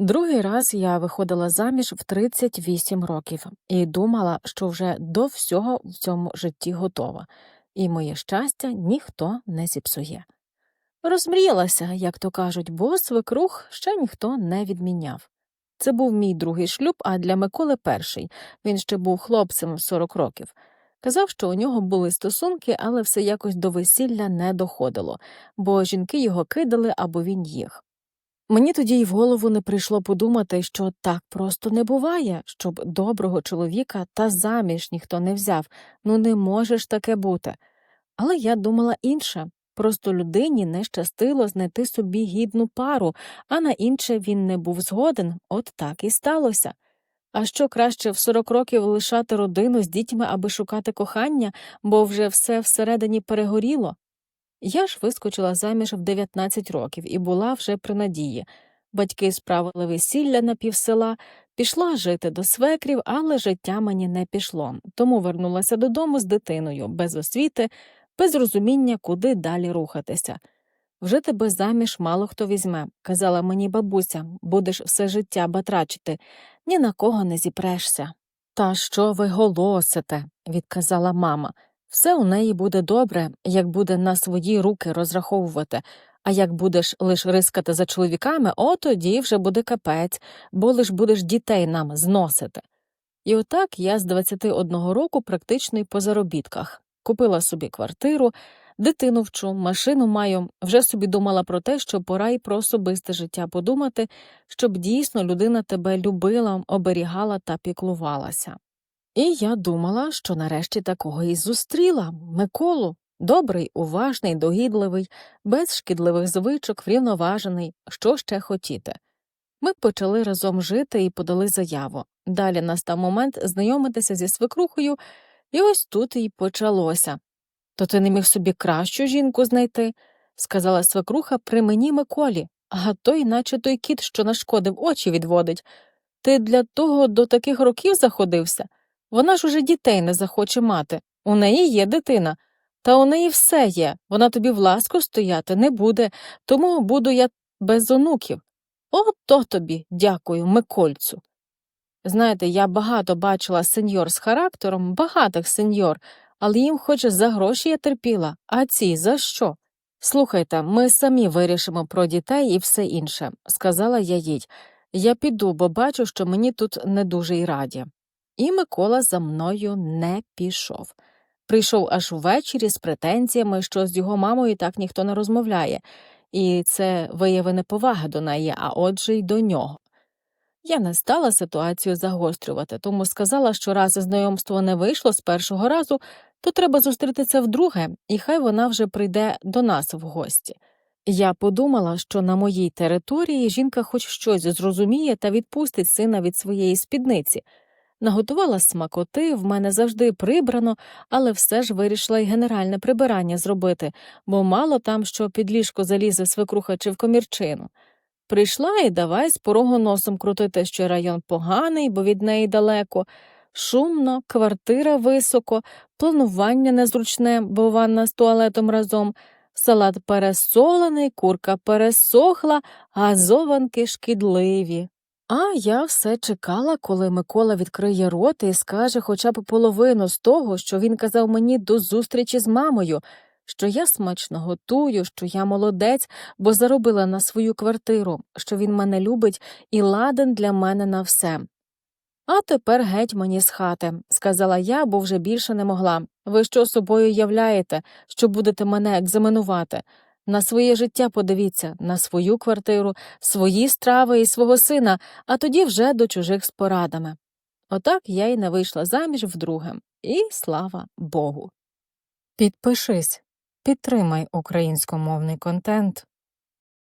Другий раз я виходила заміж в 38 років і думала, що вже до всього в цьому житті готова, і моє щастя ніхто не зіпсує. Розмріялася, як то кажуть, бо свекрух ще ніхто не відміняв. Це був мій другий шлюб, а для Миколи перший. Він ще був хлопцем в 40 років. Казав, що у нього були стосунки, але все якось до весілля не доходило, бо жінки його кидали або він їх. Мені тоді й в голову не прийшло подумати, що так просто не буває, щоб доброго чоловіка та заміж ніхто не взяв, ну не може ж таке бути. Але я думала інше просто людині не щастило знайти собі гідну пару, а на інше він не був згоден, от так і сталося. А що краще в 40 років лишати родину з дітьми, аби шукати кохання, бо вже все всередині перегоріло? Я ж вискочила заміж в 19 років і була вже при надії. Батьки справили весілля на півсела, пішла жити до свекрів, але життя мені не пішло, тому вернулася додому з дитиною, без освіти, без розуміння, куди далі рухатися. Вже тебе заміж мало хто візьме, казала мені бабуся, будеш все життя батрачити, ні на кого не зіпрешся. Та що ви голосите, відказала мама. Все у неї буде добре, як буде на свої руки розраховувати, а як будеш лиш рискати за чоловіками, о тоді вже буде капець, бо лиш будеш дітей нам зносити. І отак я з 21 року практично й по заробітках. Купила собі квартиру, дитину вчу, машину маю, вже собі думала про те, що пора й про особисте життя подумати, щоб дійсно людина тебе любила, оберігала та піклувалася. І я думала, що нарешті такого і зустріла Миколу. Добрий, уважний, догідливий, без шкідливих звичок, врівноважений, що ще хотіти. Ми почали разом жити і подали заяву. Далі настав момент знайомитися зі свекрухою, і ось тут і почалося. То ти не міг собі кращу жінку знайти, сказала свекруха при мені Миколі, а той, наче той кіт, що нашкодив, очі відводить. Ти для того до таких років заходився? Вона ж уже дітей не захоче мати. У неї є дитина, та у неї все є. Вона тобі в ласку стояти не буде, тому буду я без онуків. Ото тобі, дякую, Микольцю. Знаєте, я багато бачила сеньор з характером, багатих сеньор, але їм хоч за гроші я терпіла, а ці за що? Слухайте, ми самі вирішимо про дітей і все інше, сказала я їй. Я піду, бо бачу, що мені тут не дуже й раді. І Микола за мною не пішов. Прийшов аж увечері з претензіями, що з його мамою так ніхто не розмовляє, і це вияви неповаги до неї, а отже й до нього. Я не стала ситуацію загострювати, тому сказала, що раз знайомство не вийшло з першого разу, то треба зустрітися вдруге, і хай вона вже прийде до нас в гості. Я подумала, що на моїй території жінка хоч щось зрозуміє та відпустить сина від своєї спідниці. Наготувала смакоти, в мене завжди прибрано, але все ж вирішила й генеральне прибирання зробити, бо мало там, що під ліжко залізе свекруха чи в комірчину. Прийшла і давай з порогу носом крутити, що район поганий, бо від неї далеко, шумно, квартира високо, планування незручне, бо ванна з туалетом разом, салат пересолений, курка пересохла, газованки шкідливі. А я все чекала, коли Микола відкриє рот і скаже хоча б половину з того, що він казав мені до зустрічі з мамою, що я смачно готую, що я молодець, бо заробила на свою квартиру, що він мене любить і ладен для мене на все. А тепер геть мені з хати, сказала я, бо вже більше не могла. Ви що собою являєте, що будете мене екзаменувати? На своє життя подивіться, на свою квартиру, свої страви і свого сина, а тоді вже до чужих з порадами. Отак я й не вийшла заміж вдруге, і слава Богу. Підпишись, підтримай українськомовний контент.